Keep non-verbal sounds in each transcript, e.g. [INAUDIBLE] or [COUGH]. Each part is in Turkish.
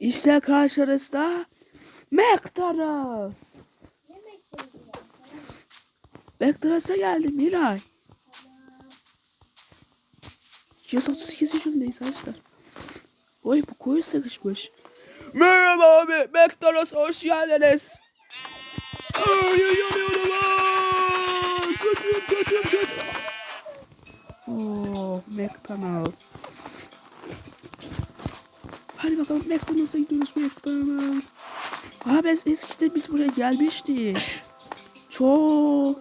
İşte karşınızda McDonald's. Ne? McDonald's'a geldim Miray. 138 yaşındayız arkadaşlar. Oy bu koyu sıkışmış. Merhaba abi. McDonald's hoş geldiniz. Ay yanıyorum lan. Götüm götüm götüm. Oh McDonald's. Hadi bakalım McDonald's'a gidiyoruz McDonald's. Abi biz eskiden biz buraya gelmiştik. Çok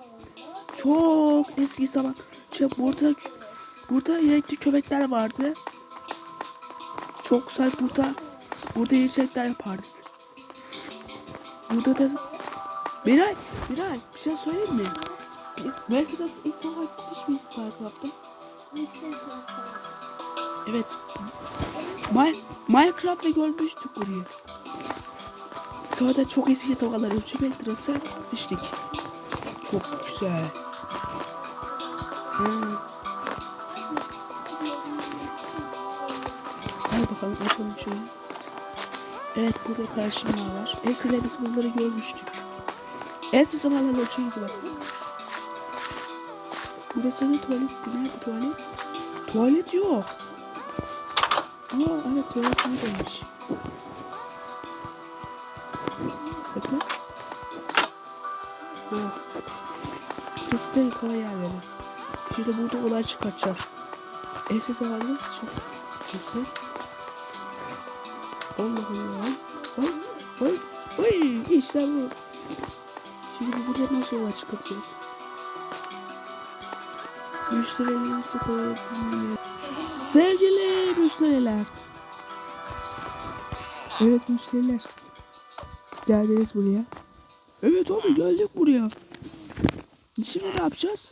çok eski zaman. Şey burada burada renkli köpekler vardı. Çok güzel burada burada yiyecekler yapardık. Burada da Miray, Miray bir şey söyleyeyim mi? De ilk defa gitmiş miydik Minecraft'ta? Evet. My, Minecraft'ta görmüştük burayı. Sonra çok eski zamanlar 3 metresi gitmiştik. Çok güzel. Ha. Hadi bakalım açalım şunu. Evet burada karşımda var. Eskiden biz bunları görmüştük. Eski zamanlarda uçuydu bak. Burası da tuvalet. Nerede tuvalet? Tuvalet yok. Aa evet tuvalet buradaymış. Bakın. Burası da yıkama yerleri. Şimdi burada olay çıkartacağız. Eski zamanında çok Bakın. Allah Allah. Oy, oy, oy, işte bu. Şimdi burada nasıl olay çıkartacağız? Müşterilerimizi koyabiliriz. Sevgili müşteriler. Evet müşteriler. Geldiniz buraya. Evet abi geldik buraya. Şimdi ne yapacağız?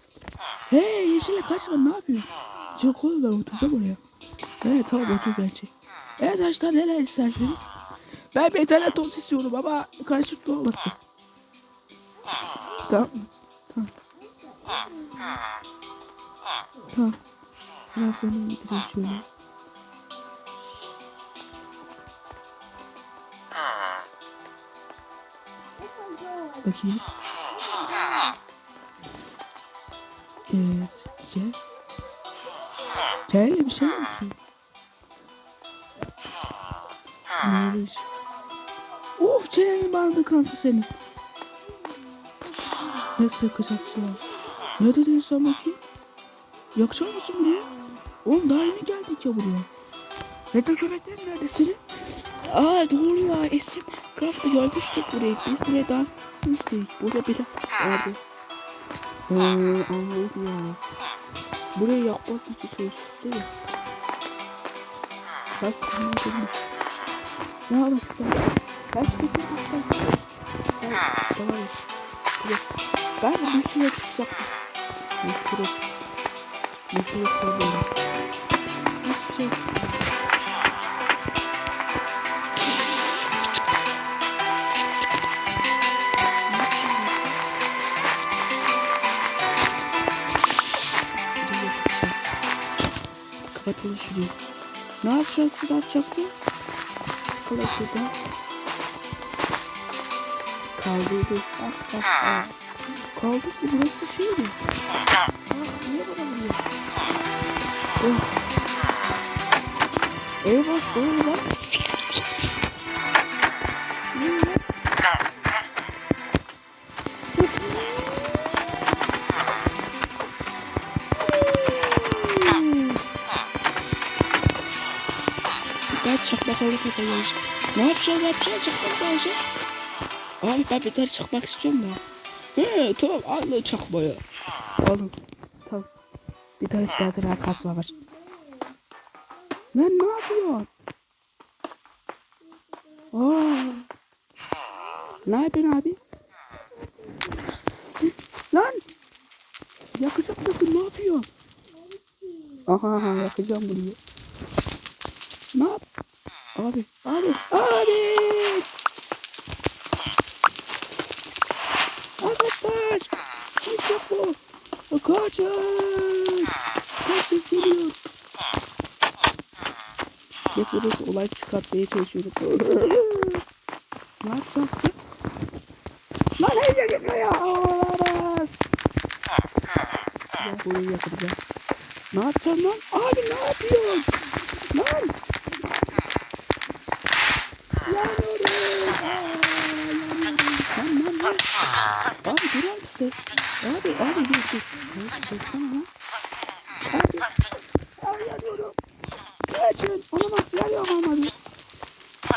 Hey yeşile kaçma ne yapıyorsun? Çık oğlum ben oturacağım oraya. Evet tamam otur gerçi. Evet arkadaşlar neler isterseniz. Ben bir tane tost istiyorum ama karışıklı olmasın. Tamam. Tamam. Tamam. Raflarını getireyim şöyle. Bakayım. Evet. Güzel. Şöyle bir şey mi? Şey. Of çenenin bandı kansı senin. Ne sıkacağız ya? Ne dedin sen bakayım? Yakacak mısın buraya? Oğlum daha yeni geldik ya buraya. Reto köpekler nerede senin? Aa doğru ya eski Craft'ta görmüştük burayı. Biz buraya daha gitmiştik. Burada biri vardı. Ee, anladım ya. Burayı yakmak için çalışıyorsun ya. Bak görmüş. Ne yapmak istersin? Kaç fikir istersin? Evet, tamam. Ben bir şeye çıkacaktım. Mikros. Mikros sanıyorum. Bir Kapatalım şurayı. Ne yapacaksın? Ne yapacaksın? Siz kalın şurada. Kaldıyız. Ah ah ah. Kaldık mı? Burası şey mi? Ah niye bana vuruyor? Oh. Eyvah doğru lan. Çakmak alıp yapacağım. Ne yapacağım ne yapacağım çakmak mı alacağım? Abi ben bir tane çakmak istiyorum da. He tamam al çakmayı. Alın. Tamam. Bir tane daha daha kasma var. Lan ne yapıyorsun? Aa. Ne yapıyorsun abi? Lan! Yakacak mısın? Ne yapıyorsun? Aha, yakacağım burayı. Abi, abi, abi! Arkadaşlar! Kimse bu! Kaçın! Kaçın geliyor! Bekliyoruz olay çıkartmaya çalışıyorduk. ne yapacaksın? Lan hayır geliyor ya. Olamaz. Ya bunu yakacağım. Ne yapacaksın lan? Abi ne yapıyorsun? Lan. Yanıyorum. Aa, yanıyorum. Lan lan lan. Abi mısın? Abi abi dur dur. Abi baksana lan. Abi. Ay yanıyorum. Kaçın. Olamaz yanıyorum abi.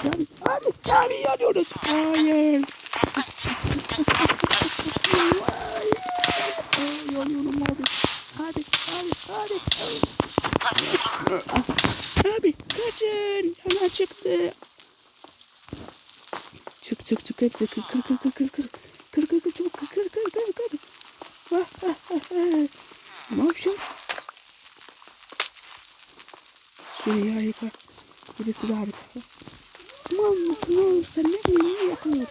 Yani, abi, abi yanıyoruz. Hayır. Hayır. Ay, yanıyorum abi. Hadi, hadi, hadi. Abi, kaçın. Hemen çıktı. Çık çık çık hepsi kır kır kır. Kır şey ya yeter. Birisi de harika. Aman nasıl ne olursa ne bileyim yakılır.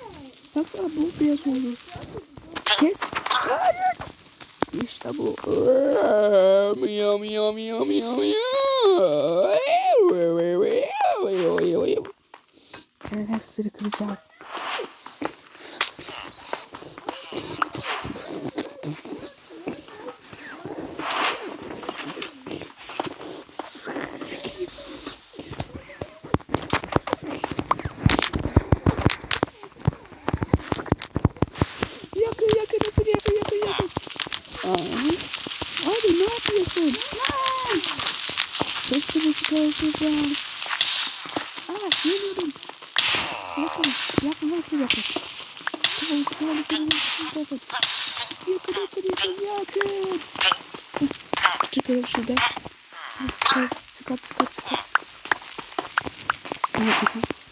Baksana bu beyaz olur. çekeceğim. Aa geliyorum. Yapın. Yapın hepsi yapın. Tamam tamam şey tamam yapın. Yakın hepsini yakın yakın. Çıkıyorum şurada. Çıkar çıkar çıkar. Evet çıkar.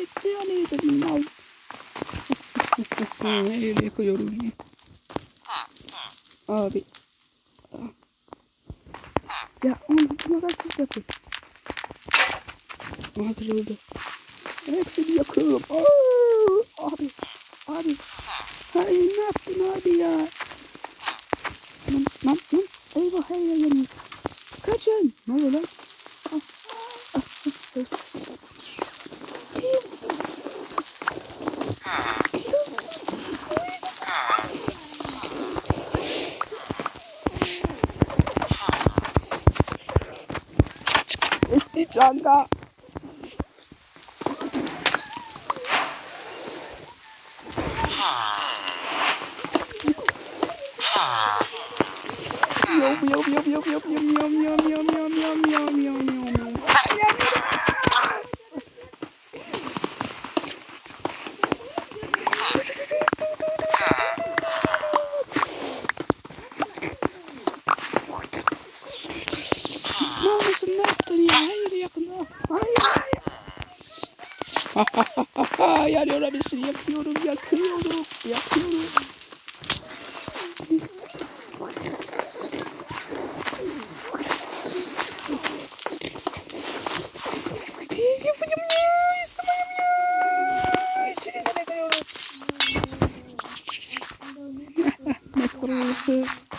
Yakına Salih'e dayanıyordum mal. Öyle yakıyorum ya. [LAUGHS] Abi. Ya onu bunu da siz yapın. Aha kırıldı. Hepsini yakıyorum. Aa, abi. Abi. Hayır ne yaptın abi ya? Lan lan lan. Eyvah eyvah yanıyor. Kaçın. Ne oluyor lan? Ah, ah, ah. şu anda.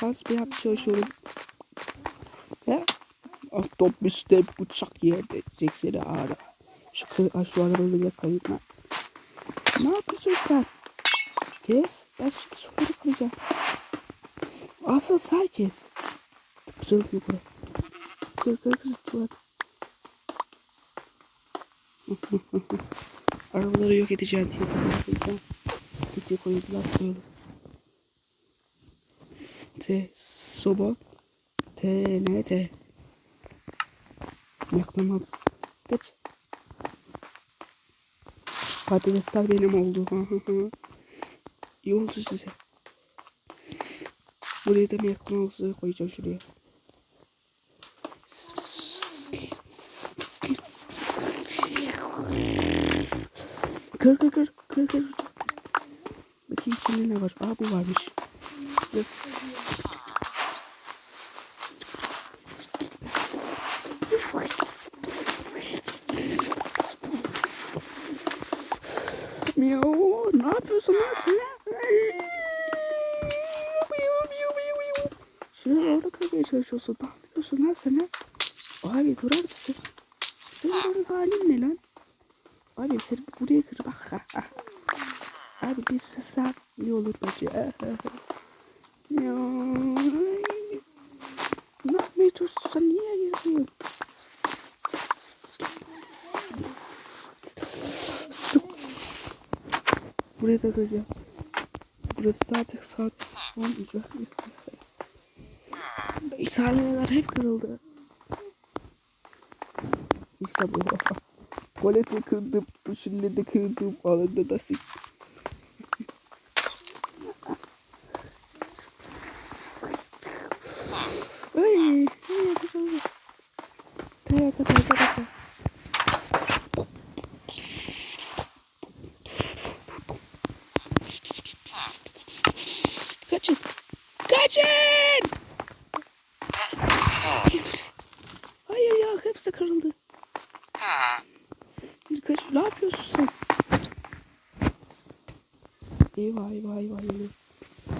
Yap çalışıyorum. He? Otobüste bıçak yerde seni ara. Şu aşağıları yakayım ben. Ne yapıyorsun sen? Kes. Ben şimdi şunları kıracağım. Asıl sen kes. Kırılmıyor bura. Kır kır kır. Tuvalet. [LAUGHS] Arabaları yok edeceğim diye. Video koyup biraz koyalım. T soba T ne T Yaklamaz. Geç. Patatesler benim oldu. İyi oldu size. Buraya da yaklamazı koyacağım şuraya. Kır kır kır kır kır. Bakayım içinde ne var. Aa bu varmış. Yes. Miau, ne yapıyorsun lan sen? Miau, miau, miau, miau. Şuraya orada çalışıyorsun. Ne yapıyorsun lan sen? Abi durar mısın? Senin onun halin ne lan? Abi seni buraya kır bak. [LAUGHS] Abi bir sızsan iyi olur bence. [LAUGHS] Ya. Ne yapmaya çalışıyorsun? Niye yapıyorsun? Buraya da kıracağım. Burası da artık saat 13. İsaniyeler hep kırıldı. İşte bu. Tuvaleti kırdım, duşunu da kırdım falan da. Ay, ay, güzel. Kaya, kaya, kaya, kaya. Kaçın. Kaçın! Hayır ya hepsi kırıldı. Birkaç ne yapıyorsun sen? Eyvah eyvah eyvah eyvah.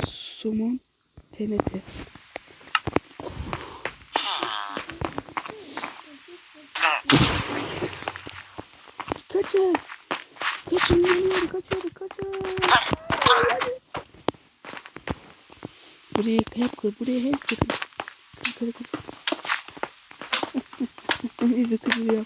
Somon TNT. Kaçın. Kaçın geliyorum kaçın kaçın. Burayı hep kır, burayı hep kır. Kır kır [LAUGHS] kır. İyice kırılıyor.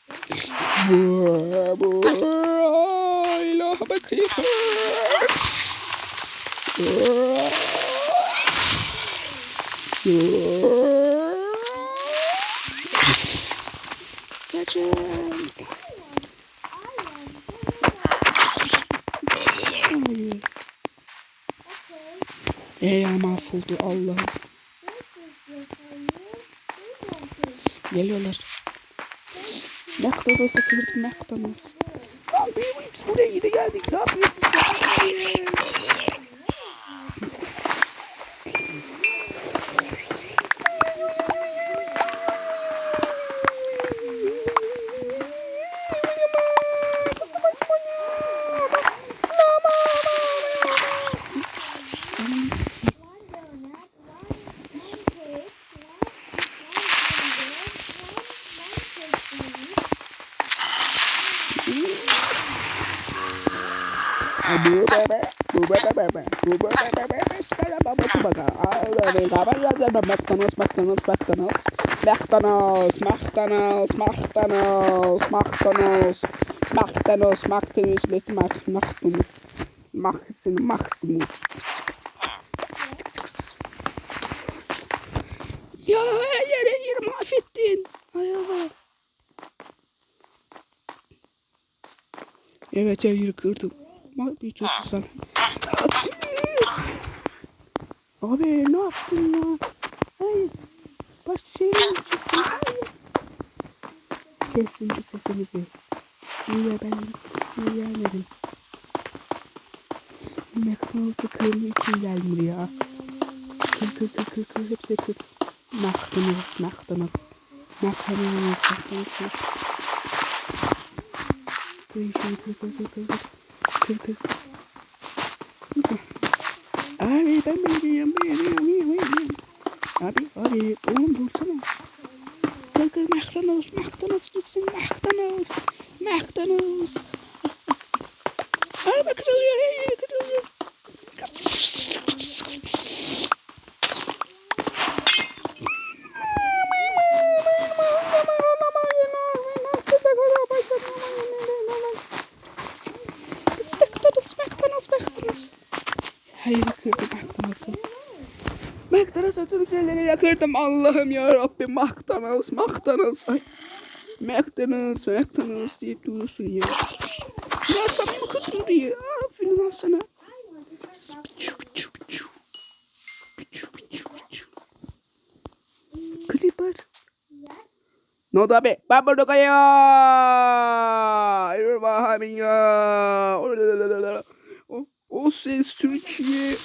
Buaa. Buaa. Kaçın. Ey mahvoldu Allah'ım. Geliyorlar. McDonald's'a kırdım McDonald's. Lan biz buraya yine geldik. Ne yapıyorsun Bu bebe, bu bebe bebe, bu bebe bebe, skala baba subaka. Ağları kabar yazarım McDonald's, McDonald's, McDonald's. McDonald's, McDonald's, McDonald's, McDonald's. McDonald's, McDonald's, Messi Max, McDonald's. Maxim, Maximus. Ya her. Hay Allah. Evet her yeri kırdım. Ne yapıyorsun sen? Abi ne yaptın ya? Hayır. Başka şeyle çıksın. Hayır. Kesin sesimizi. Niye ben yiyemedim? McDonald's'ı kırma için geldim buraya. Kır kır kır kır kır hepsi kır. McDonald's. McDonald's, McDonald's, McDonald's. Kır kır kır kır kır kır كنت أبي بميري أميري أميري أبي أبي قوم بوسنا كل كل ما اختنص ما اختنص جسم ما اختنص Tüm şeyleri yakırdım Allah'ım ya Rabbim McDonald's McDonald's ay. McDonald's McDonald's deyip duruyorsun ya. Ya sana mı katıldı ya? Aferin lan sana. Creeper. No tabi, vamos kayo! Yürü bakalım ya! O, o ses Türkiye.